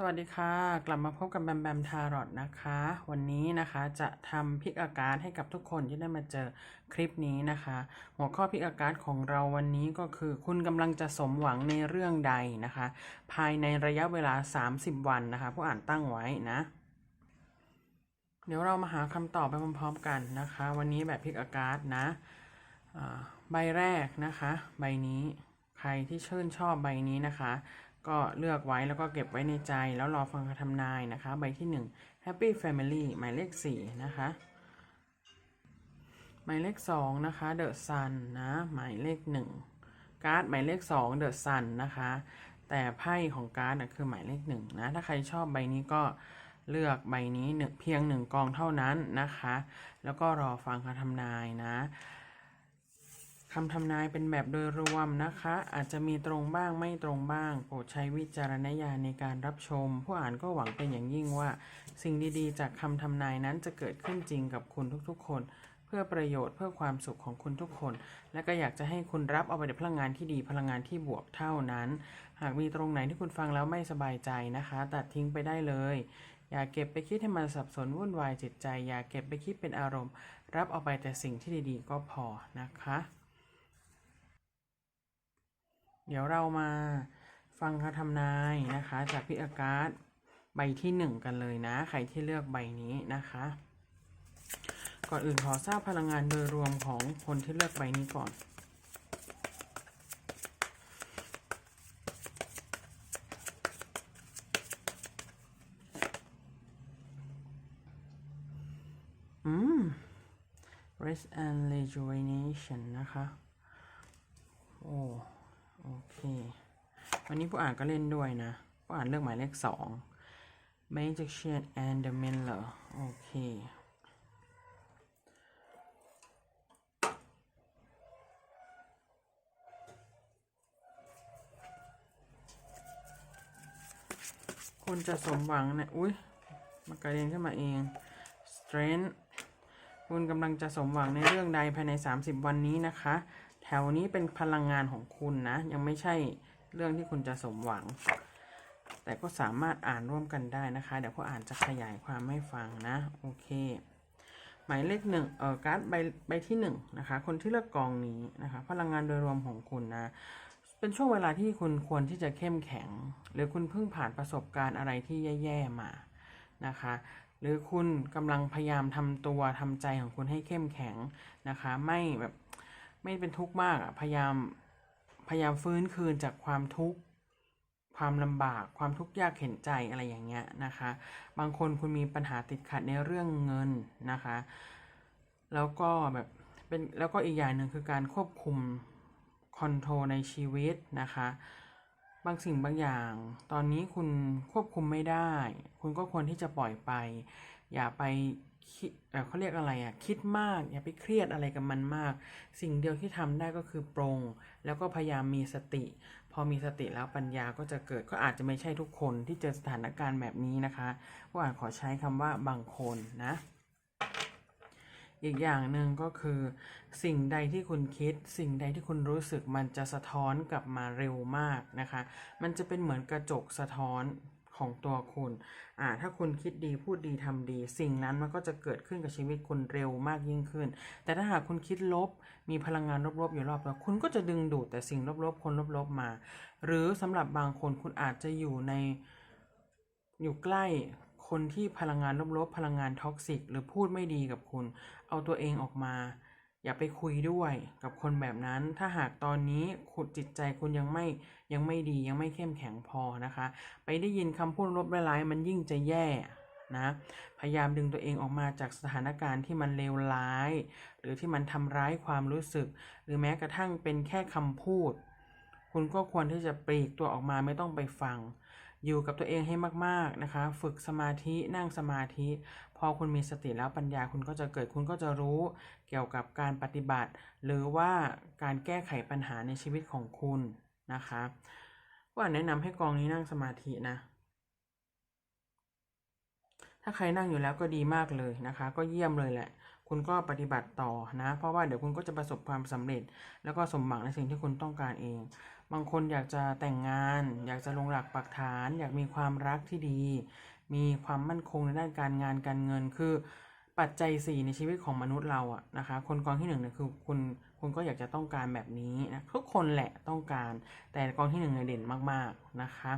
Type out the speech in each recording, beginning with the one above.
สวัสดีค่ะ กลับมาพบกับแบมแบมทารอตนะคะ วันนี้นะคะจะทำพิกอาการให้กับทุกคนที่ได้มาเจอคลิปนี้นะคะ หัวข้อพิกอาการของเราวันนี้ก็คือ คุณกำลังจะสมหวังในเรื่องใดนะคะ ภายในระยะเวลา 30 วันนะคะผู้อ่านตั้งไว้นะ เดี๋ยวเรามาหาคำตอบไปพร้อมๆกันนะคะ วันนี้แบบพิกอาการนะใบแรกนะคะ ใบนี้ใครที่ชื่นชอบใบนี้นะคะ ก็เลือกไว้แล้วก็เก็บไว้ในใจแล้วรอฟังคำทำนายนะคะ ใบที่ 1 Happy Family หมายเลข 4 นะคะ หมายเลข 2 นะคะ The Sun นะ หมายเลข 1 การ์ดหมายเลข 2 The Sun นะคะ แต่ไพ่ของการ์ดนะคือหมายเลข 1 นะ ถ้าใครชอบใบนี้ก็เลือกใบนี้หนึ่งเพียง1กองเท่านั้นนะคะ แล้วก็รอฟังคำทำนายนะ คำทำนายเป็นแบบโดยรวมนะคะ อาจจะมีตรงบ้างไม่ตรงบ้าง โปรดใช้วิจารณญาณในการรับชม ผู้อ่านก็หวังเป็นอย่างยิ่งว่า สิ่งดีๆ จากคำทำนายนั้นจะเกิดขึ้นจริงกับคุณทุกๆ คน เพื่อประโยชน์เพื่อความสุขของคุณทุกคน และก็อยากจะให้คุณรับเอาไปในพลังงานที่ดีพลังงานที่บวกเท่านั้น หากมีตรงไหนที่คุณฟังแล้วไม่สบายใจนะคะ ตัดทิ้งไปได้เลยอย่าเก็บไปคิดให้มันสับสนวุ่นวายจิตใจ อย่าเก็บไปคิดเป็นอารมณ์ รับเอาไปแต่สิ่งที่ดีๆ ก็พอนะคะ เดี๋ยวเรามาฟังคำทำนายนะคะ จากพี่อากาศใบที่หนึ่งกันเลยนะ ใครที่เลือกใบนี้นะคะ ก่อนอื่นขอทราบพลังงานโดยรวมของคนที่เลือกใบนี้ก่อนอืม rest and rejuvenation นะคะ โอ้ โอเค วันนี้ผู้อ่านก็เล่นด้วยนะ ผู้อ่านเลือกหมายเลขสอง Magician and the Miller โอเคคุณจะสมหวังเนะี่ยอุ้ยมากระเด็นขึ้นมาเอง Strength คุณกำลังจะสมหวังในเรื่องใดภายใน 30 วันนี้นะคะ แถวนี้เป็นพลังงานของคุณนะ ยังไม่ใช่เรื่องที่คุณจะสมหวัง แต่ก็สามารถอ่านร่วมกันได้นะคะ เดี๋ยวพ่ออ่านจะขยายความให้ฟังนะ โอเค หมายเลขหนึ่งเออการ์ดใบใบที่หนึ่งนะคะ คนที่เลือกกองนี้นะคะ พลังงานโดยรวมของคุณนะ เป็นช่วงเวลาที่คุณควรที่จะเข้มแข็ง หรือคุณเพิ่งผ่านประสบการณ์อะไรที่แย่ๆมานะคะหรือคุณกำลังพยายามทำตัวทำใจของคุณให้เข้มแข็งนะคะ ไม่แบบ ไม่เป็นทุกข์มากอะพยายาม พยายามฟื้นคืนจากความทุกข์ ความลำบาก ความทุกข์ยากเข็นใจอะไรอย่างเงี้ยนะคะ บางคนคุณมีปัญหาติดขัดในเรื่องเงินนะคะ แล้วก็แบบ เป็น แล้วก็อีกอย่างหนึ่งคือการควบคุมคอนโทรลในชีวิตนะคะ บางสิ่งบางอย่าง ตอนนี้คุณควบคุมไม่ได้ คุณก็ควรที่จะปล่อยไป อย่าไป เขาเรียกอะไรอะคิดมากอย่าไปเครียดอะไรกับมันมาก สิ่งเดียวที่ทำได้ก็คือปรงแล้วก็พยายามมีสติ พอมีสติแล้วปัญญาก็จะเกิดก็อาจจะไม่ใช่ทุกคนที่เจอสถานการณ์แบบนี้นะคะว่าอาจขอใช้คำว่าบางคนนะอีกอย่างหนึ่งก็คือ สิ่งใดที่คุณคิด สิ่งใดที่คุณรู้สึกมันจะสะท้อนกลับมาเร็วมากนะคะ มันจะเป็นเหมือนกระจกสะท้อน ของตัวคุณอ่าถ้าคุณคิดดีพูดดีทำดี สิ่งนั้นมันก็จะเกิดขึ้นกับชีวิตคุณเร็วมากยิ่งขึ้น แต่ถ้าหากคุณคิดลบ มีพลังงานลบๆอยู่รอบตัวคุณก็จะดึงดูดแต่สิ่งลบๆคนลบๆมา หรือสำหรับบางคนคุณอาจจะอยู่ในอยู่ใกล้คนที่พลังงานลบๆพลังงานท็อกซิกหรือพูดไม่ดีกับคุณ เอาตัวเองออกมา อย่าไปคุยด้วยกับคนแบบนั้น ถ้าหากตอนนี้คุณจิตใจคุณยังไม่ยังไม่ดียังไม่เข้มแข็งพอนะคะ ไปได้ยินคำพูดลบร้ายมันยิ่งจะแย่นะ พยายามดึงตัวเองออกมาจากสถานการณ์ที่มันเลวร้าย หรือที่มันทำร้ายความรู้สึก หรือแม้กระทั่งเป็นแค่คำพูด คุณก็ควรที่จะปลีกตัวออกมาไม่ต้องไปฟัง อยู่กับตัวเองให้มากๆนะคะ ฝึกสมาธินั่งสมาธิ พอคุณมีสติแล้วปัญญาคุณก็จะเกิดคุณก็จะรู้เกี่ยวกับการปฏิบัติ หรือว่าการแก้ไขปัญหาในชีวิตของคุณนะคะว่าแนะนำให้กองนี้นั่งสมาธินะ ถ้าใครนั่งอยู่แล้วก็ดีมากเลยนะคะ ก็เยี่ยมเลยแหละคุณก็ปฏิบัติต่อนะ เพราะว่าเดี๋ยวคุณก็จะประสบความสำเร็จ แล้วก็สมหวังในสิ่งที่คุณต้องการเอง บางคนอยากจะแต่งงาน อยากจะลงหลักปักฐาน อยากมีความรักที่ดี มีความมั่นคงในด้านการงานการเงิน คือปัจจัยสี่ในชีวิตของมนุษย์เราอะนะคะ คนกองที่หนึ่งเนี่ยคือคุณคุณก็อยากจะต้องการแบบนี้นะทุกคนแหละต้องการ แต่กองที่หนึ่งเนี่ยเด่นมากๆนะคะ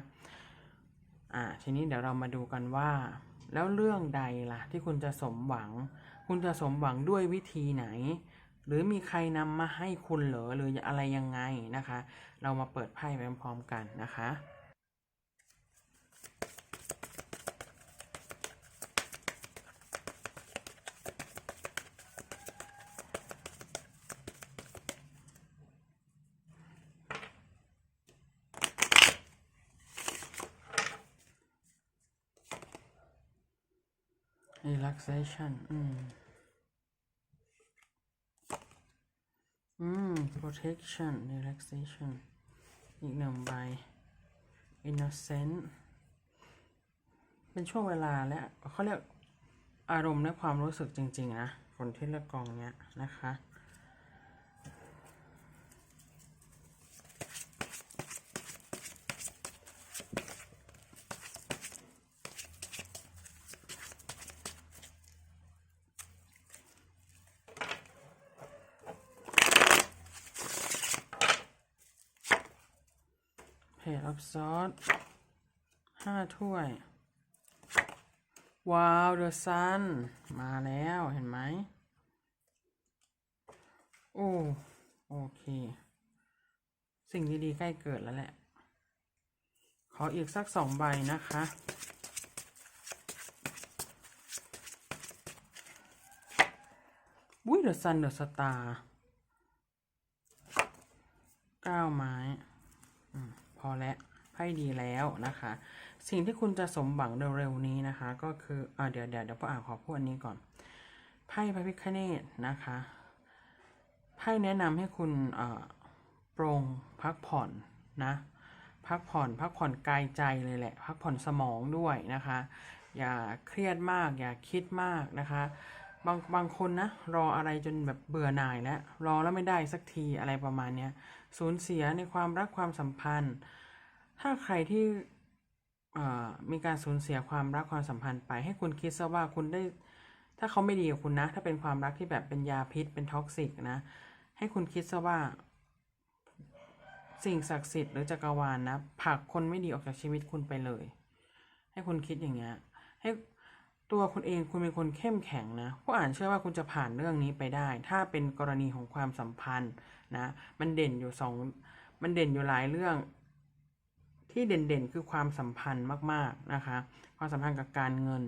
อ่าทีนี้เดี๋ยวเรามาดูกันว่า แล้วเรื่องใดล่ะที่คุณจะสมหวัง คุณจะสมหวังด้วยวิธีไหน หรือมีใครนำมาให้คุณเหรอหรืออะไรยังไงนะคะ เรามาเปิดไพ่ไปพร้อมๆกันนะคะ relaxation อืม อืม protection relaxation อีกหนึ่งใบ innocent เป็นช่วงเวลาและเขาเรียกอารมณ์และความรู้สึกจริง ๆ นะ คนที่เลือกกองเนี้ยนะคะ เพจอัพซอสห้าถ้วย ว้าวเดอะซัน มาแล้วเห็นไหม โอ้ โอเค สิ่งดีๆ ใกล้เกิดแล้วแหละ ขออีกสักสองใบนะคะ อุ้ยเดอะซันเดอะสตาร์เก้าไม้ พอแล้วไพ่ดีแล้วนะคะ สิ่งที่คุณจะสมหวังเร็วๆนี้นะคะ ก็คืออ่าเดี๋ยวเดี๋ยวเดี๋ยวพ่ออ่านขอพูดอันนี้ก่อนไพ่พระพิฆเนศนะคะไพ่แนะนำให้คุณเอ่อโปรงพักผ่อนนะพักผ่อนพักผ่อนกายใจเลยแหละ พักผ่อนสมองด้วยนะคะ อย่าเครียดมาก อย่าคิดมากนะคะบางบางคนนะรออะไรจนแบบเบื่อหน่ายแล้วรอแล้วไม่ได้สักทีอะไรประมาณเนี้ย สูญเสียในความรักความสัมพันธ์ ถ้าใครที่มีการสูญเสียความรักความสัมพันธ์ไป ให้คุณคิดซะว่าคุณได้ ถ้าเขาไม่ดีกับคุณนะ ถ้าเป็นความรักที่แบบเป็นยาพิษเป็นท็อกซิกนะ ให้คุณคิดซะว่า สิ่งศักดิ์สิทธิ์หรือจักรวาลนะผลักคนไม่ดีออกจากชีวิตคุณไปเลย ให้คุณคิดอย่างเงี้ยให้ ตัวคุณเองคุณเป็นคนเข้มแข็งนะผู้อ่านเชื่อว่าคุณจะผ่านเรื่องนี้ไปได้ ถ้าเป็นกรณีของความสัมพันธ์นะมันเด่นอยู่สองมันเด่นอยู่หลายเรื่อง ที่เด่นๆคือความสัมพันธ์มากๆนะคะ ความสัมพันธ์กับการเงิน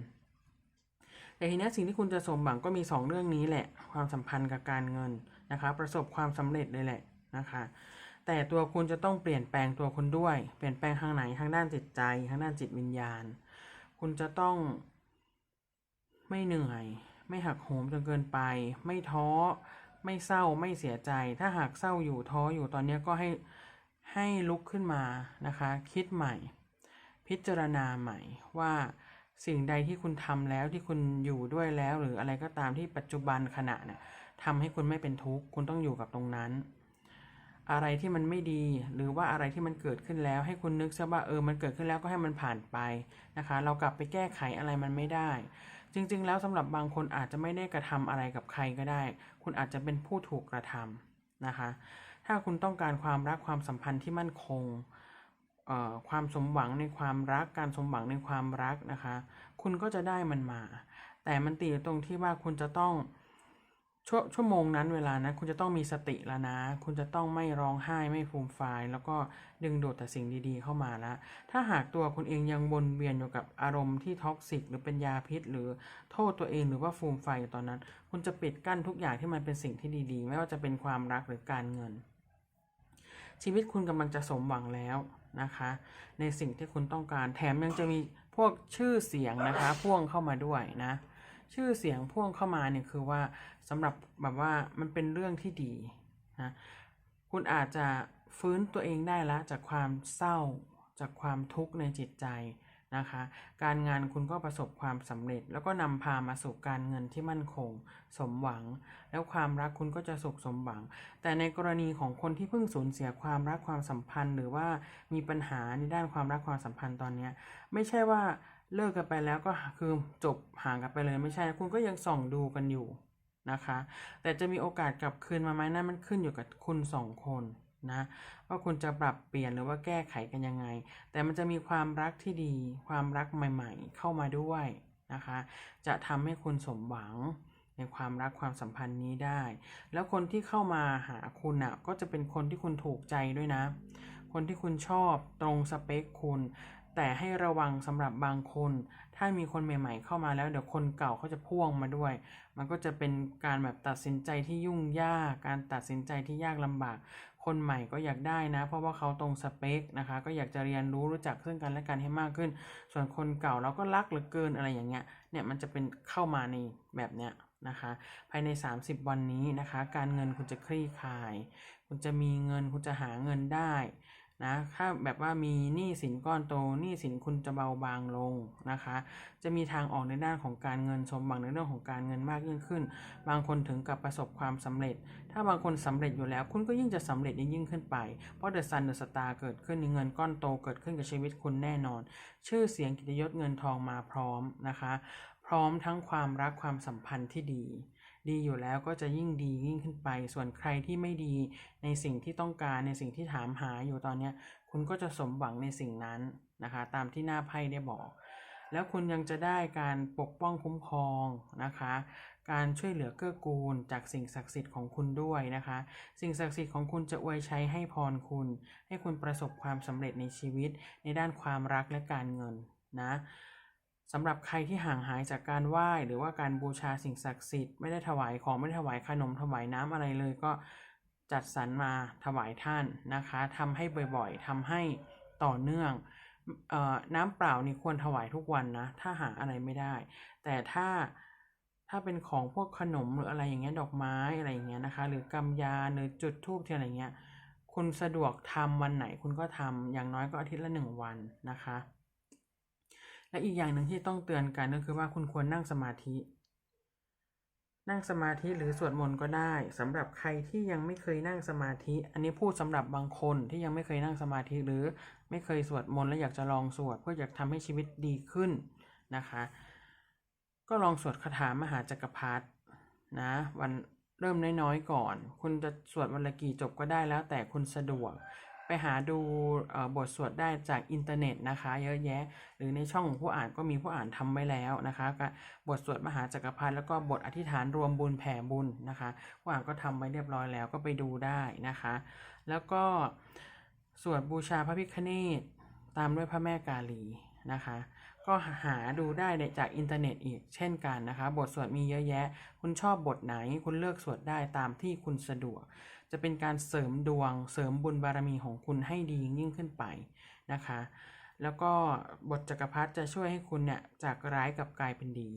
แต่ทีนี้สิ่งที่คุณจะสมหวังก็มีสองเรื่องนี้แหละ ความสัมพันธ์กับการเงินนะคะ ประสบความสำเร็จเลยแหละนะคะ แต่ตัวคุณจะต้องเปลี่ยนแปลงตัวคุณด้วย เปลี่ยนแปลงทางไหนทางด้านจิตใจทางด้านจิตวิญญาณ คุณจะต้อง ไม่เหนื่อย ไม่หักโหมจนเกินไป ไม่ท้อ ไม่เศร้าไม่เสียใจ ถ้าหากเศร้าอยู่ท้ออยู่ตอนนี้ก็ให้ให้ลุกขึ้นมานะคะ คิดใหม่ พิจารณาใหม่ว่าสิ่งใดที่คุณทำแล้วที่คุณอยู่ด้วยแล้ว หรืออะไรก็ตามที่ปัจจุบันขณะเนี่ยทำให้คุณไม่เป็นทุกข์คุณต้องอยู่กับตรงนั้น อะไรที่มันไม่ดีหรือว่าอะไรที่มันเกิดขึ้นแล้ว ให้คุณนึกซะว่าเออมันเกิดขึ้นแล้วก็ให้มันผ่านไปนะคะ เรากลับไปแก้ไขอะไรมันไม่ได้ จริง ๆ แล้วสำหรับบางคนอาจจะไม่ได้กระทำอะไรกับใครก็ได้ คุณอาจจะเป็นผู้ถูกกระทำนะคะ ถ้าคุณต้องการความรักความสัมพันธ์ที่มั่นคงความสมหวังในความรักการสมหวังในความรักนะคะ คุณก็จะได้มันมา แต่มันตีอยู่ตรงที่ว่าคุณจะต้อง ชั่วชั่วโมงนั้นเวลานะคุณจะต้องมีสติแล้วนะ คุณจะต้องไม่ร้องไห้ไม่ฟูมฟายแล้วก็ดึงดูดแต่สิ่งดีๆเข้ามาแล้วถ้าหากตัวคุณเองยังวนเวียนอยู่กับอารมณ์ที่ท็อกซิกหรือเป็นยาพิษ หรือโทษตัวเองหรือว่าฟูมไฟายอยู่ตอนนั้น คุณจะปิดกั้นทุกอย่างที่มันเป็นสิ่งที่ดีๆ ไม่ว่าจะเป็นความรักหรือการเงิน ชีวิตคุณกำลังจะสมหวังแล้วนะคะ ในสิ่งที่คุณต้องการแถมยังจะมีพวกชื่อเสียงนะคะพ่วงเข้ามาด้วยนะ ชื่อเสียงพ่วงเข้ามาเนี่ยคือว่าสำหรับแบบว่ามันเป็นเรื่องที่ดีนะคุณอาจจะฟื้นตัวเองได้ละจากความเศร้าจากความทุกข์ในจิตใจนะคะ การงานคุณก็ประสบความสำเร็จ แล้วก็นำพามาสู่การเงินที่มั่นคง สมหวัง แล้วความรักคุณก็จะสุขสมหวัง แต่ในกรณีของคนที่เพิ่งสูญเสียความรักความสัมพันธ์ หรือว่ามีปัญหาในด้านความรักความสัมพันธ์ตอนนี้ไม่ใช่ว่า เลิกกันไปแล้วก็คือจบห่างกันไปเลยไม่ใช่ คุณก็ยังส่องดูกันอยู่นะคะ แต่จะมีโอกาสกลับคืนมาไหมนั่นมันขึ้นอยู่กับคุณสองคนนะว่าคุณจะปรับเปลี่ยนหรือว่าแก้ไขกันยังไง แต่มันจะมีความรักที่ดี ความรักใหม่ ๆ เข้ามาด้วยนะคะ จะทำให้คุณสมหวังในความรักความสัมพันธ์นี้ได้ แล้วคนที่เข้ามาหาคุณอะก็จะเป็นคนที่คุณถูกใจด้วยนะ คนที่คุณชอบตรงสเปคคุณ แต่ให้ระวังสำหรับบางคน ถ้ามีคนใหม่ๆ เข้ามาแล้วเดี๋ยวคนเก่าเขาจะพ่วงมาด้วย มันก็จะเป็นการแบบตัดสินใจที่ยุ่งยาก การตัดสินใจที่ยากลำบาก คนใหม่ก็อยากได้นะ เพราะว่าเขาตรงสเปคนะคะ ก็อยากจะเรียนรู้รู้จักซึ่งกันและกันให้มากขึ้น ส่วนคนเก่าเราก็รักเหลือเกินอะไรอย่างเงี้ย เนี่ยมันจะเป็นเข้ามาในแบบเนี้ยนะคะ ภายใน 30 วันนี้นะคะ การเงินคุณจะคลี่คลาย คุณจะมีเงินคุณจะหาเงินได้ นะถ้าแบบว่ามีหนี้สินก้อนโตหนี้สินคุณจะเบาบางลงนะคะ จะมีทางออกในด้านของการเงินสมหวังในเรื่องของการเงินมากยิ่งขึ้น บางคนถึงกับประสบความสำเร็จ ถ้าบางคนสำเร็จอยู่แล้ว คุณก็ยิ่งจะสำเร็จยิ่งขึ้นไป เพราะเดอะซันเดอะสตาร์เกิดขึ้นมีเงินก้อนโตเกิดขึ้นกับชีวิตคุณแน่นอน ชื่อเสียงกิตยศเงินทองมาพร้อมนะคะ พร้อมทั้งความรักความสัมพันธ์ที่ดี ดีอยู่แล้วก็จะยิ่งดียิ่งขึ้นไป ส่วนใครที่ไม่ดีในสิ่งที่ต้องการในสิ่งที่ถามหาอยู่ตอนนี้คุณก็จะสมหวังในสิ่งนั้นนะคะ ตามที่หน้าไพ่ได้บอก แล้วคุณยังจะได้การปกป้องคุ้มครองนะคะ การช่วยเหลือเกื้อกูลจากสิ่งศักดิ์สิทธิ์ของคุณด้วยนะคะ สิ่งศักดิ์สิทธิ์ของคุณจะอวยใช้ให้พรคุณ ให้คุณประสบความสำเร็จในชีวิต ในด้านความรักและการเงินนะ สำหรับใครที่ห่างหายจากการไหว้หรือว่าการบูชาสิ่งศักดิ์สิทธิ์ไม่ได้ถวายของไม่ได้ถวายขนมถวายน้ำอะไรเลยก็จัดสรรมาถวายท่านนะคะทำให้บ่อยๆทำให้ต่อเนื่องออน้ำเปล่านี่ควรถวายทุกวันนะ ถ้าหาอะไรไม่ได้ แต่ถ้าถ้าเป็นของพวกขนมหรืออะไรอย่างเงี้ยดอกไม้อะไรอย่างเงี้ยนะคะ หรือกำยาหรือจุดธูปเทียนอะไรเงี้ยคุณสะดวกทำวันไหนคุณก็ทำอย่างน้อยก็อาทิตย์ละหนึ่งวันนะคะ และอีกอย่างหนึ่งที่ต้องเตือนกันก็คือว่าคุณควรนั่งสมาธิ นั่งสมาธิหรือสวดมนต์ก็ได้สำหรับใครที่ยังไม่เคยนั่งสมาธิ อันนี้พูดสำหรับบางคนที่ยังไม่เคยนั่งสมาธิหรือไม่เคยสวดมนต์และอยากจะลองสวดเพื่ออยากทำให้ชีวิตดีขึ้นนะคะ ก็ลองสวดคาถามหาจักรพรรดินะวันเริ่มน้อยๆก่อน คุณจะสวดวันละกี่จบก็ได้แล้วแต่คุณสะดวก หาดูบทสวดได้จากอินเทอร์เน็ตนะคะ เยอะแยะ หรือในช่องของผู้อ่านก็มีผู้อ่านทำไว้แล้วนะคะบทสวดมหาจักรพรรดิแล้วก็บทอธิษฐานรวมบุญแผ่บุญนะคะ ผู้อ่านก็ทำไว้เรียบร้อยแล้วก็ไปดูได้นะคะ แล้วก็สวดบูชาพระพิฆเนศตามด้วยพระแม่กาลีนะคะ ก็หาดูได้จากอินเทอร์เน็ตอีกเช่นกันนะคะ บทสวดมีเยอะแยะ คุณชอบบทไหนคุณเลือกสวดได้ตามที่คุณสะดวก จะเป็นการเสริมดวง เสริมบุญบารมีของคุณให้ดียิ่งขึ้นไปนะคะ แล้วก็บทจักรพรรดิจะช่วยให้คุณเนี่ยจากร้ายกลับกลายเป็นดี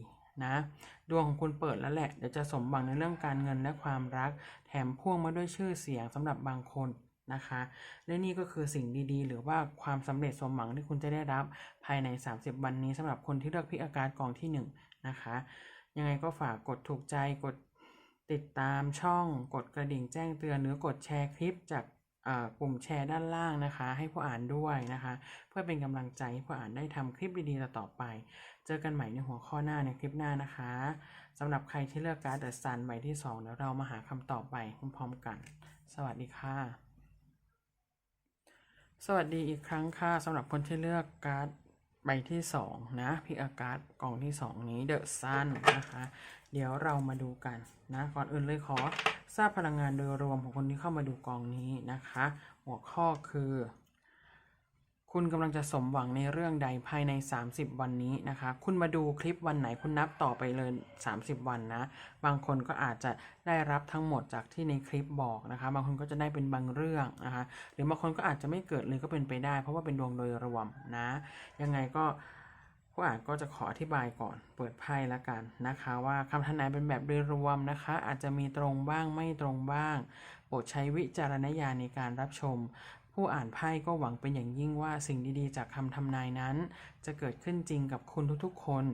นะดวงของคุณเปิดแล้วแหละเดี๋ยวจะสมหวังในเรื่องการเงินและความรัก แถมพ่วงมาด้วยชื่อเสียงสำหรับบางคนนะคะ และนี่ก็คือสิ่งดีๆ หรือว่าความสำเร็จสมหวังที่คุณจะได้รับภายใน 30 วันนี้สำหรับคนที่เลือกพิอาการกองที่1นะคะยังไงก็ฝากกดถูกใจกด ติดตามช่องกดกระดิ่งแจ้งเตือนหรือกดแชร์คลิปจากกลุ่มแชร์ด้านล่างนะคะ ให้ผู้อ่านด้วยนะคะ เพื่อเป็นกำลังใจให้ผู้อ่านได้ทำคลิปดีๆต่อไป เจอกันใหม่ในหัวข้อหน้าในคลิปหน้านะคะสำหรับใครที่เลือกการ์ดเดอะซันใบที่2เดี๋ยวเรามาหาคำตอบไปพร้อมๆกัน สวัสดีค่ะ สวัสดีอีกครั้งค่ะสำหรับคนที่เลือกการ์ดใบที่สองนะพิกอาการ์ดกล่องที่สองนี้เดอะซันนะคะ เดี๋ยวเรามาดูกันนะก่อนอื่นเลยขอทราบพลังงานโดยรวมของคนที่เข้ามาดูกองนี้นะคะ หัวข้อคือ คุณกำลังจะสมหวังในเรื่องใดภายใน 30 วันนี้นะคะ คุณมาดูคลิปวันไหนคุณนับต่อไปเลย 30 วันนะ บางคนก็อาจจะได้รับทั้งหมดจากที่ในคลิปบอกนะคะ บางคนก็จะได้เป็นบางเรื่องนะคะ หรือบางคนก็อาจจะไม่เกิดเลยก็เป็นไปได้ เพราะว่าเป็นดวงโดยรวมนะ ยังไงก็ ผู้อ่านก็จะขออธิบายก่อนเปิดไพ่ละกันนะคะ ว่าคำทำนายเป็นแบบโดยรวมนะคะ อาจจะมีตรงบ้างไม่ตรงบ้าง โปรดใช้วิจารณญาณในการรับชม ผู้อ่านไพ่ก็หวังเป็นอย่างยิ่งว่าสิ่งดีๆ จากคำทำนายนั้น จะเกิดขึ้นจริงกับคุณทุกๆ คน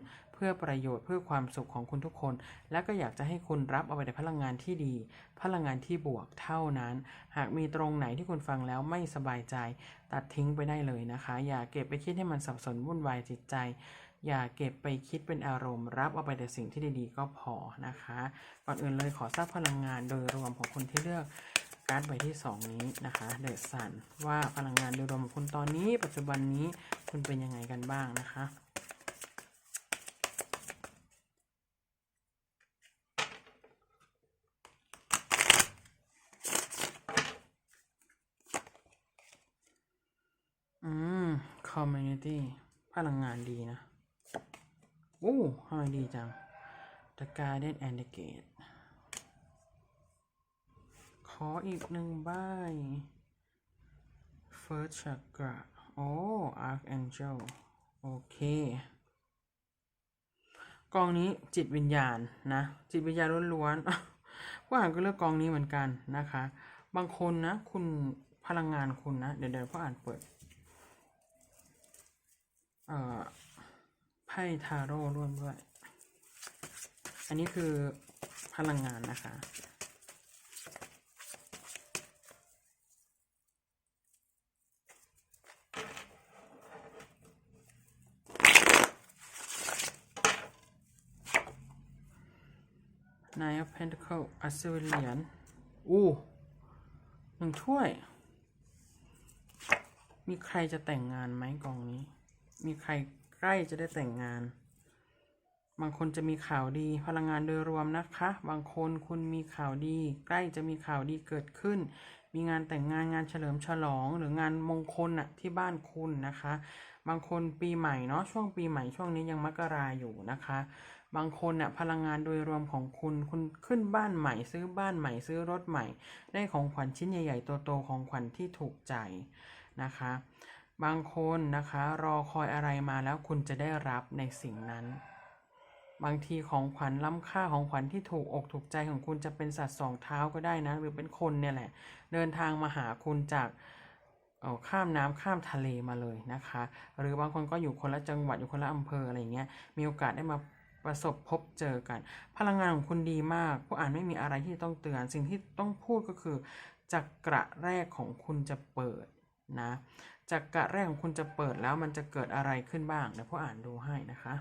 พื่อประโยชน์เพื่อความสุขของคุณทุกคน และก็อยากจะให้คุณรับเอาไปในพลังงานที่ดี พลังงานที่บวกเท่านั้น หากมีตรงไหนที่คุณฟังแล้วไม่สบายใจ ตัดทิ้งไปได้เลยนะคะ อย่าเก็บไปคิดให้มันสับสนวุ่นวายจิตใจ อย่าเก็บไปคิดเป็นอารมณ์ รับเอาไปแต่สิ่งที่ดีๆก็พอนะคะ ก่อนอื่นเลยขอทราบพลังงานโดยรวมของคนที่เลือกการ์ดใบที่ 2 นี้นะคะเดอะซันว่าพลังงานโดยรวมของคุณตอนนี้ ปัจจุบันนี้คุณเป็นยังไงกันบ้างนะคะ อืม community พลังงานดีนะ โอ้ทำไมดีจัง The Garden and the Gate ขออีกหนึ่งใบ First Chakra โอ้ Archangel โอเค กองนี้จิตวิญญาณนะ จิตวิญญาณล้วนๆผู้อ่านก็เลือกกองนี้เหมือนกันนะคะ บางคนนะ คุณพลังงานคุณนะ เดี๋ยวเดี๋ยวผู้อ่านเปิด ไพ่ทาโร่ร่วมด้วย อันนี้คือพลังงานนะคะ Nine of Pentacles อัศวินเหรียญอู้หนึ่งถ้วย มีใครจะแต่งงานไหมกองนี้ มีใครใกล้จะได้แต่งงาน บางคนจะมีข่าวดีพลังงานโดยรวมนะคะ บางคนคุณมีข่าวดี ใกล้จะมีข่าวดีเกิดขึ้น มีงานแต่งงานงานเฉลิมฉลอง หรืองานมงคลน่ะที่บ้านคุณนะคะ บางคนปีใหม่เนาะช่วงปีใหม่ช่วงนี้ยังมกราอยู่นะคะ บางคนน่ะพลังงานโดยรวมของคุณคุณขึ้นบ้านใหม่ ซื้อบ้านใหม่ซื้อรถใหม่ ได้ของขวัญชิ้นใหญ่ๆโตๆของขวัญที่ถูกใจนะคะ บางคนนะคะรอคอยอะไรมาแล้วคุณจะได้รับในสิ่งนั้น บางทีของขวัญล้ำค่าของขวัญที่ถูกอกถูกใจของคุณจะเป็นสัตว์สองเท้าก็ได้นะ หรือเป็นคนเนี่ยแหละ เดินทางมาหาคุณจากเออข้ามน้ำข้ามทะเลมาเลยนะคะ หรือบางคนก็อยู่คนละจังหวัดอยู่คนละอำเภออะไรเงี้ยมีโอกาสได้มาประสบพบเจอกัน พลังงานของคุณดีมาก ผู้อ่านไม่มีอะไรที่ต้องเตือน สิ่งที่ต้องพูดก็คือจักระแรกของคุณจะเปิดนะจักระแรกของคุณจะเปิดแล้วมันจะเกิดอะไรขึ้นบ้างเดี๋ยวผู้อ่านดูให้นะคะ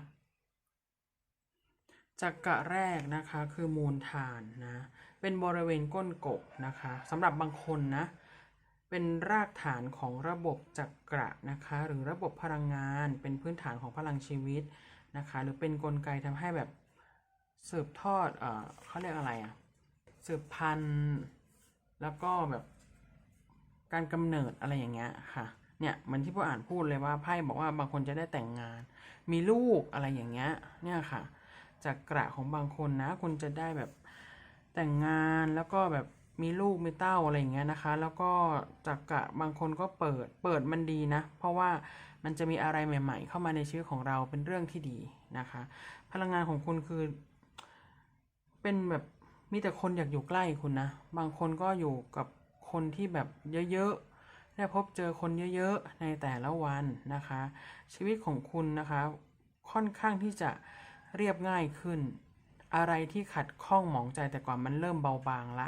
จักระแรกนะคะคือมูลฐานนะเป็นบริเวณก้นกบนะคะสำหรับบางคนนะเป็นรากฐานของระบบจักระนะคะหรือระบบพลังงาน เป็นพื้นฐานของพลังชีวิตนะคะหรือเป็นกลไกทำให้แบบสืบทอดเอ่อเขาเรียกอะไรอะสืบพันธุ์แล้วก็แบบการกำเนิดอะไรอย่างเงี้ยค่ะ เนี่ยมือนที่ผู้อ่านพูดเลยว่าไพ่บอกว่าบางคนจะได้แต่งงาน มีลูกอะไรอย่างเงี้ยเนี่ยค่ะ จากกระของบางคนนะ คุณจะได้แบบแต่งงานแล้วก็แบบมีลูกมีเต้าอะไรอย่างเงี้ยนะคะ แล้วก็จากกะบางคนก็เปิดเปิดมันดีนะ เพราะว่ามันจะมีอะไรใหม่ ๆ เข้ามาในชีวิตของเราเป็นเรื่องที่ดีนะคะ พลังงานของคุณคือ เป็นแบบมีแต่คนอยากอยู่ใกล้คุณนะ บางคนก็อยู่กับคนที่แบบเยอะๆ ได้พบเจอคนเยอะๆในแต่ละวันนะคะ ชีวิตของคุณนะคะค่อนข้างที่จะเรียบง่ายขึ้น อะไรที่ขัดข้องหมองใจแต่ก่อนมันเริ่มเบาบางละ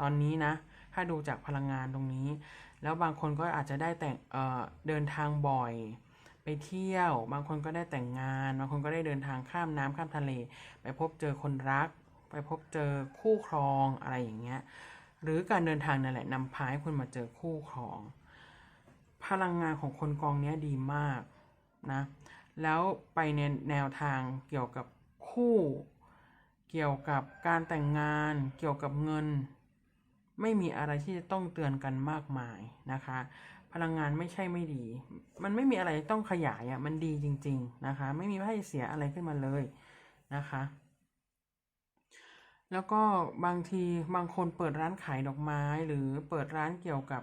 ตอนนี้นะถ้าดูจากพลังงานตรงนี้ แล้วบางคนก็อาจจะได้แต่งเเดินทางบ่อย ไปเที่ยว บางคนก็ได้แต่งงาน บางคนก็ได้เดินทางข้ามน้ำข้ามทะเล ไปพบเจอคนรัก ไปพบเจอคู่ครองอะไรอย่างเงี้ย หรือการเดินทางนั่นแหละนำพาให้คุณมาเจอคู่ครอง พลังงานของคนกองนี้ดีมากนะ แล้วไปในแนวทางเกี่ยวกับคู่ เกี่ยวกับการแต่งงาน เกี่ยวกับเงิน ไม่มีอะไรที่จะต้องเตือนกันมากมายนะคะ พลังงานไม่ใช่ไม่ดี มันไม่มีอะไรต้องขยายอะ่ะมันดีจริง ๆนะคะ ไม่มีให้เสียอะไรขึ้นมาเลยนะคะ แล้วก็บางทีบางคนเปิดร้านขายดอกไม้หรือเปิดร้านเกี่ยวกับ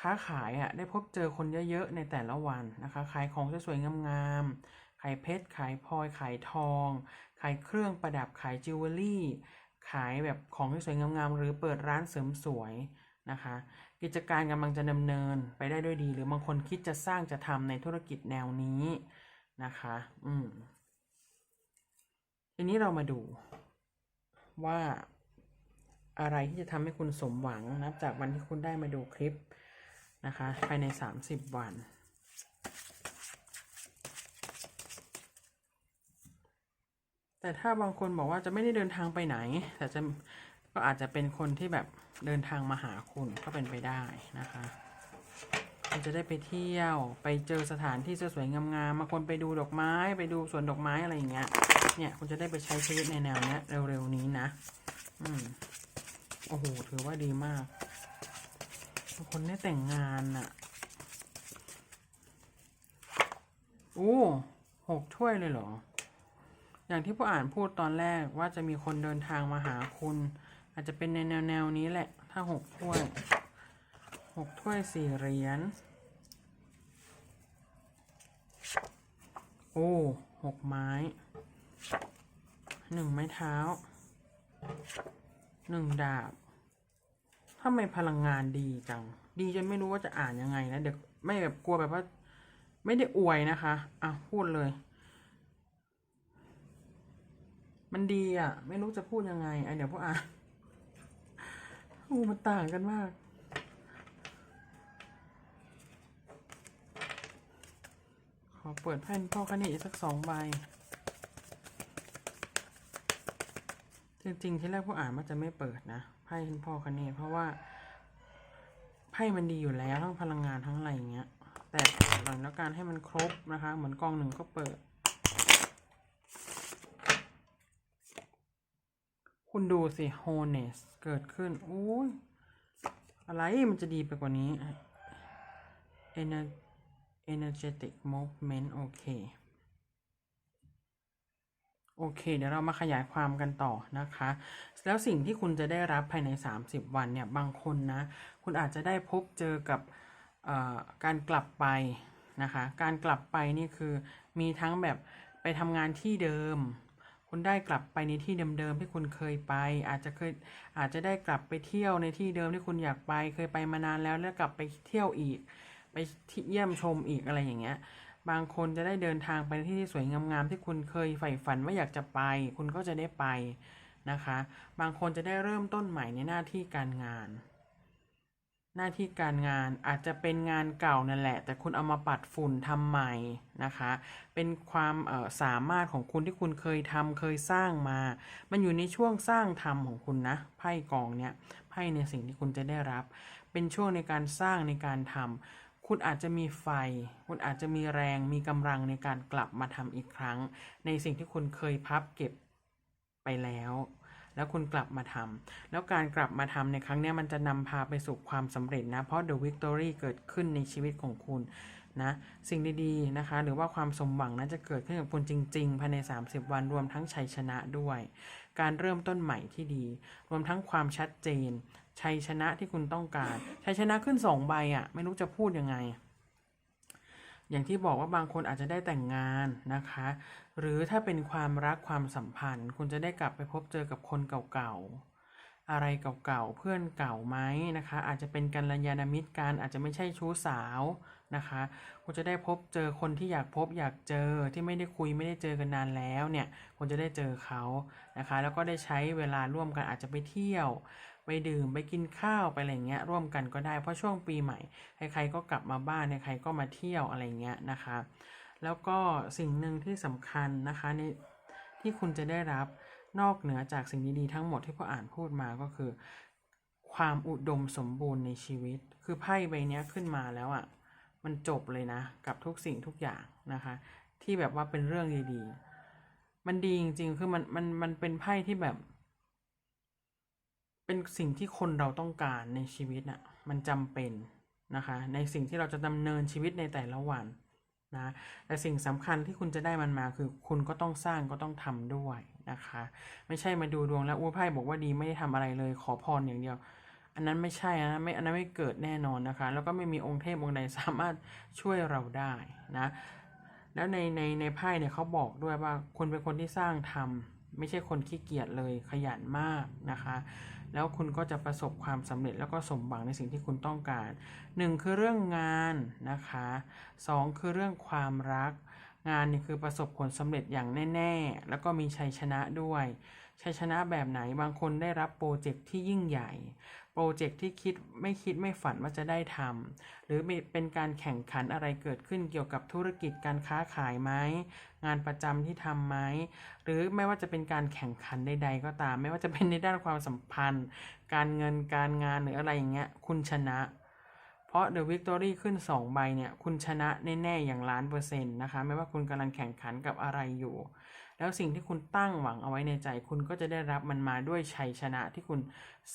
ค้าขายอะ่ะได้พบเจอคนเยอะๆในแต่ละวันนะคะขายของสวยๆงามๆขายเพชรขายพลอยขายทอง ขายเครื่องประดับขายจิวเวลรี่ ขายแบบของสวยๆงามๆหรือเปิดร้านเสริมสวยนะคะ กิจการกำลังจะดำเนินไปได้ด้วยดี หรือบางคนคิดจะสร้างจะทำในธุรกิจแนวนี้นะคะ อืมทีนี้เรามาดู ว่าอะไรที่จะทำให้คุณสมหวังนับจากวันที่คุณได้มาดูคลิปนะคะ ภายใน 30 วัน แต่ถ้าบางคนบอกว่าจะไม่ได้เดินทางไปไหน แต่จะก็อาจจะเป็นคนที่แบบเดินทางมาหาคุณก็เป็นไปได้นะคะ คุณจะได้ไปเที่ยว ไปเจอสถานที่สวยๆงามๆบางคนไปดูดอกไม้ ไปดูสวนดอกไม้อะไรอย่างเงี้ย เนี่ยคุณจะได้ไปใช้ชีวิตในแนวเนี้ยเร็วๆนี้นะ อืม โอ้โห ถือว่าดีมากบางคนได้แต่งงานน่ะโอ้หกถ้วยเลยเหรอ อย่างที่ผู้อ่านพูดตอนแรกว่าจะมีคนเดินทางมาหาคุณ อาจจะเป็นในแนวแนวนี้แหละ ถ้าหกถ้วย หกถ้วยสี่เหรียญ โอ้หกไม้หนึ่งไม้เท้าหนึ่งดาบทำไมพลังงานดีจัง ดีจนไม่รู้ว่าจะอ่านยังไงนะ เดี๋ยวไม่แบบกลัวแบบว่า ไม่ได้อวยนะคะ อะ พูดเลย มันดีอะ ไม่รู้จะพูดยังไงไอเดี๋ยวพวกอ่านโอ้มันต่างกันมาก อเปิดแผ่นพ่อคณิตอีกสักสองใบ จริงๆที่แรกผู้อ่านมันจะไม่เปิดนะไพ่พ่อคะเนตเพราะว่าไพ่มันดีอยู่แล้วทั้งพลังงานทั้งอะไรอย่างเงี้ย แต่หลังแล้วการให้มันครบนะคะ เหมือนกองหนึ่งก็เปิด คุณดูสิ wholeness เกิดขึ้นอุ้อะไรมันจะดีไปกว่านี้ Ener energetic movement โอเค โอเค เดี๋ยวเรามาขยายความกันต่อนะคะ แล้วสิ่งที่คุณจะได้รับภายใน 30 วันเนี่ย บางคนนะ คุณอาจจะได้พบเจอกับการกลับไปนะคะ การกลับไปนี่คือมีทั้งแบบไปทำงานที่เดิม คุณได้กลับไปในที่เดิมๆที่คุณเคยไป อาจจะเคยอาจจะได้กลับไปเที่ยวในที่เดิมที่คุณอยากไป เคยไปมานานแล้วแล้วกลับไปเที่ยวอีก ไปที่เยี่ยมชมอีกอะไรอย่างเงี้ย บางคนจะได้เดินทางไปที่ที่สวยงามๆที่คุณเคยใฝ่ฝันว่าอยากจะไป คุณก็จะได้ไปนะคะ บางคนจะได้เริ่มต้นใหม่ในหน้าที่การงาน หน้าที่การงานอาจจะเป็นงานเก่านั่นแหละ แต่คุณเอามาปัดฝุ่นทำใหม่นะคะ เป็นความออสามารถของคุณที่คุณเคยทำเคยสร้างมา มันอยู่ในช่วงสร้างทำของคุณนะไพ่กองเนี้ยไพ่ในสิ่งที่คุณจะได้รับ เป็นช่วงในการสร้างในการทำ คุณอาจจะมีไฟ คุณอาจจะมีแรง มีกำลังในการกลับมาทำอีกครั้ง ในสิ่งที่คุณเคยพับเก็บไปแล้ว แล้วคุณกลับมาทำ แล้วการกลับมาทำในครั้งนี้มันจะนำพาไปสู่ความสำเร็จนะ เพราะ the victory เกิดขึ้นในชีวิตของคุณนะ สิ่งดีๆนะคะ หรือว่าความสมหวังนั้นจะเกิดขึ้นกับคุณจริง ๆ ภายใน 30 วันรวมทั้งชัยชนะด้วย การเริ่มต้นใหม่ที่ดี รวมทั้งความชัดเจน ชัยชนะที่คุณต้องการ ชัยชนะขึ้นสองใบอะ่ะ ไม่รู้จะพูดยังไง อย่างที่บอกว่าบางคนอาจจะได้แต่งงานนะคะ หรือถ้าเป็นความรักความสัมพันธ์ คุณจะได้กลับไปพบเจอกับคนเก่าๆ อะไรเก่าๆ เพื่อนเก่าไหมนะคะ อาจจะเป็นกัลยาณมิตรกันอาจจะไม่ใช่ชู้สาวนะคะ คุณจะได้พบเจอคนที่อยากพบอยากเจอที่ไม่ได้คุยไม่ได้เจอกันนานแล้วเนี่ย คุณจะได้เจอเขานะคะ แล้วก็ได้ใช้เวลาร่วมกันอาจจะไปเที่ยว ไปดื่มไปกินข้าวไปอะไรเงี้ยร่วมกันก็ได้เพราะช่วงปีใหม่ ใครๆก็กลับมาบ้านใครๆก็มาเที่ยวอะไรเงี้ยนะคะ แล้วก็สิ่งหนึ่งที่สำคัญนะคะในที่คุณจะได้รับนอกเหนือจากสิ่งดีๆทั้งหมดที่พ่ออ่านพูดมาก็คือ ความอุดมสมบูรณ์ในชีวิต คือไพ่ใบนี้ขึ้นมาแล้วอะ่ะมันจบเลยนะ กับทุกสิ่งทุกอย่างนะคะ ที่แบบว่าเป็นเรื่องดีๆ มันดีจริงๆ คือมันมันมันเป็นไพ่ที่แบบ เป็นสิ่งที่คนเราต้องการในชีวิตอะ่ะมันจำเป็นนะคะ ในสิ่งที่เราจะดำเนินชีวิตในแต่ละวันนะแต่สิ่งสำคัญที่คุณจะได้มันมาคือคุณก็ต้องสร้างก็ต้องทำด้วยนะคะ ไม่ใช่มาดูดวงแล้วอู้ไพ่บอกว่าดีไม่ได้ทำอะไรเลย ขอพรอย่างเดียว อันนั้นไม่ใช่นะไม่อันนั้นไม่เกิดแน่นอนนะคะ แล้วก็ไม่มีองค์เทพองค์ใดสามารถช่วยเราได้นะแล้วในในในไพ่เนี่ยเขาบอกด้วยว่าคุณเป็นคนที่สร้างทำไม่ใช่คนขี้เกียจเลยขยันมากนะคะ แล้วคุณก็จะประสบความสำเร็จแล้วก็สมหวังในสิ่งที่คุณต้องการหนึ่งคือเรื่องงานนะคะสองคือเรื่องความรัก งานนี่คือประสบผลสำเร็จอย่างแน่ ๆ แล้วก็มีชัยชนะด้วย ชัยชนะแบบไหนบางคนได้รับโปรเจกต์ที่ยิ่งใหญ่ รเจกต์ที่คิดไม่คิดไม่ฝันว่าจะได้ทำหรือเป็นการแข่งขันอะไรเกิดขึ้นเกี่ยวกับธุรกิจการค้าขายไหมงานประจำที่ทำไหมหรือไม่ว่าจะเป็นการแข่งขันใด ๆ ก็ตาม ไม่ว่าจะเป็นในด้านความสัมพันธ์ การเงินการงานหรืออะไรอย่างเงี้ยคุณชนะ เพราะ The Victory ขึ้น 2 ใบเนี่ย คุณชนะแน่ ๆ อย่างล้านเปอร์เซ็นต์นะคะ ไม่ว่าคุณกำลังแข่งขันกับอะไรอยู่ แล้วสิ่งที่คุณตั้งหวังเอาไว้ในใจ คุณก็จะได้รับมันมาด้วยชัยชนะที่คุณ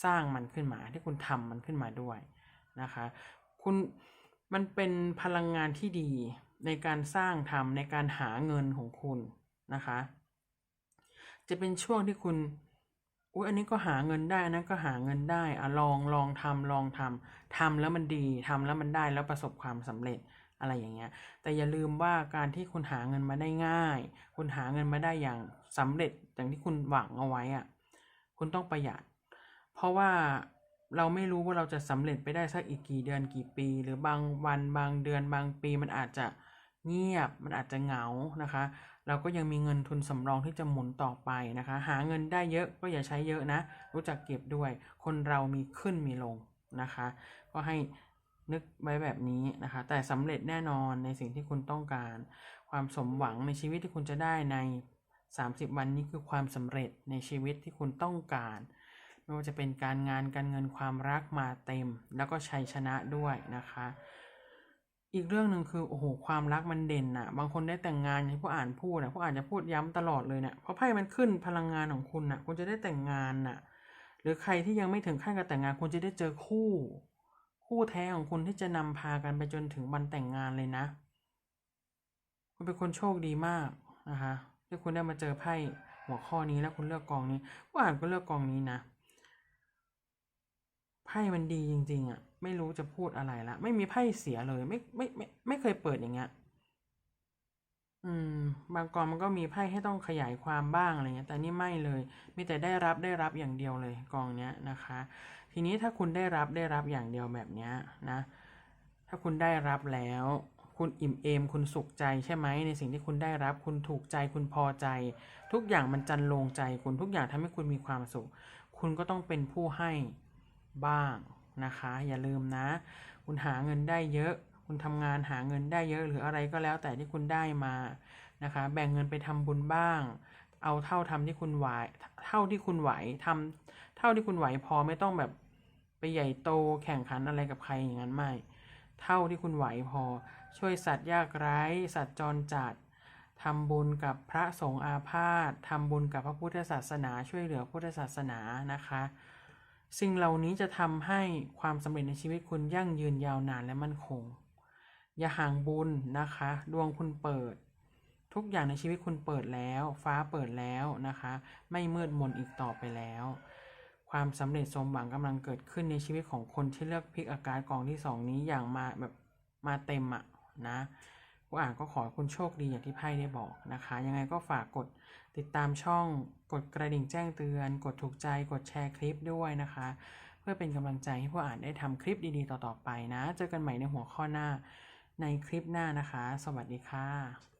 สร้างมันขึ้นมา ที่คุณทำมันขึ้นมาด้วยนะคะ คุณมันเป็นพลังงานที่ดีในการสร้างทำในการหาเงินของคุณนะคะ จะเป็นช่วงที่คุณอุ้ยอันนี้ก็หาเงินได้อันนั้นก็หาเงินได้อะลองลองทำลองทำทำแล้วมันดีทำแล้วมันได้แล้วประสบความสำเร็จ อะไรอย่างเงี้ย แต่อย่าลืมว่าการที่คุณหาเงินมาได้ง่าย คุณหาเงินมาได้อย่างสำเร็จอย่างที่คุณหวังเอาไว้อะคุณต้องประหยัด เพราะว่าเราไม่รู้ว่าเราจะสำเร็จไปได้สักอีกกี่เดือนกี่ปี หรือบางวันบางเดือนบางปีมันอาจจะเงียบมันอาจจะเหงานะคะ เราก็ยังมีเงินทุนสำรองที่จะหมุนต่อไปนะคะ หาเงินได้เยอะก็อย่าใช้เยอะนะ รู้จักเก็บด้วย คนเรามีขึ้นมีลงนะคะ ก็ให้ นึกไว้แบบนี้นะคะ แต่สำเร็จแน่นอนในสิ่งที่คุณต้องการ ความสมหวังในชีวิตที่คุณจะได้ใน 30 วันนี้คือความสำเร็จในชีวิตที่คุณต้องการไม่ว่าจะเป็นการงานการเงินความรักมาเต็ม แล้วก็ชัยชนะด้วยนะคะ อีกเรื่องหนึ่งคือโอ้โหความรักมันเด่นน่ะบางคนได้แต่งงานอย่างที่ผู้อ่านพูดนะผู้อ่านจะพูดย้ำตลอดเลยเนี่ยเพราะไพ่มันขึ้นพลังงานของคุณน่ะคุณจะได้แต่งงานน่ะหรือใครที่ยังไม่ถึงขั้นกับแต่งงานคุณจะได้เจอคู่ คู่แท้ของคุณที่จะนำพากันไปจนถึงวันแต่งงานเลยนะ คุณเป็นคนโชคดีมากนะคะที่คุณได้มาเจอไพ่หัวข้อนี้แล้วคุณเลือกกองนี้ผู้อ่านก็เลือกกองนี้นะไพ่มันดีจริง ๆอะ ไม่รู้จะพูดอะไรละ ไม่มีไพ่เสียเลย ไม่ไม่ไม่ไม่เคยเปิดอย่างเงี้ย อืม บางกองมันก็มีไพ่ให้ต้องขยายความบ้างอะไรเงี้ย แต่นี่ไม่เลย มีแต่ได้รับได้รับอย่างเดียวเลยกองเนี้ยนะคะ ทีนี้ถ้าคุณได้รับได้รับอย่างเดียวแบบเนี้ยนะ ถ้าคุณได้รับแล้ว คุณอิ่มเอม คุณสุขใจใช่ไหมในสิ่งที่คุณได้รับ คุณถูกใจ คุณพอใจ ทุกอย่างมันจันลงใจ คุณทุกอย่างทำให้คุณมีความสุข คุณก็ต้องเป็นผู้ให้บ้างนะคะ อย่าลืมนะ คุณหาเงินได้เยอะ คุณทำงานหาเงินได้เยอะหรืออะไรก็แล้วแต่ที่คุณได้มานะคะ แบ่งเงินไปทำบุญบ้าง เอาเท่าทำที่คุณไหวเท่าที่คุณไหวทำเท่าที่คุณไหวพอไม่ต้องแบบไปใหญ่โตแข่งขันอะไรกับใครอย่างนั้นไม่ เท่าที่คุณไหวพอ ช่วยสัตว์ยากไร้สัตว์จรจัดทำบุญกับพระสงฆ์อาพาธทำบุญกับพระพุทธศาสนา ช่วยเหลือพุทธศาสนานะคะ สิ่งเหล่านี้จะทำให้ความสำเร็จในชีวิตคุณยั่งยืนยาวนานและมั่นคง อย่าห่างบุญนะคะ ดวงคุณเปิด ทุกอย่างในชีวิตคุณเปิดแล้ว ฟ้าเปิดแล้วนะคะ ไม่มืดมนอีกต่อไปแล้ว ความสำเร็จสมหวังกำลังเกิดขึ้นในชีวิตของคนที่เลือกพิกอากาศกองที่สองนี้อย่างมาแบบมาเต็มอะนะผู้อ่านก็ขอคุณโชคดีอย่างที่ไพ่ได้บอกนะคะ ยังไงก็ฝากกดติดตามช่องกดกระดิ่งแจ้งเตือน กดถูกใจกดแชร์คลิปด้วยนะคะ เพื่อเป็นกำลังใจให้ผู้อ่านได้ทำคลิปดีๆ ต่อๆไปนะ เจอกันใหม่ในหัวข้อหน้า ในคลิปหน้านะคะ สวัสดีค่ะ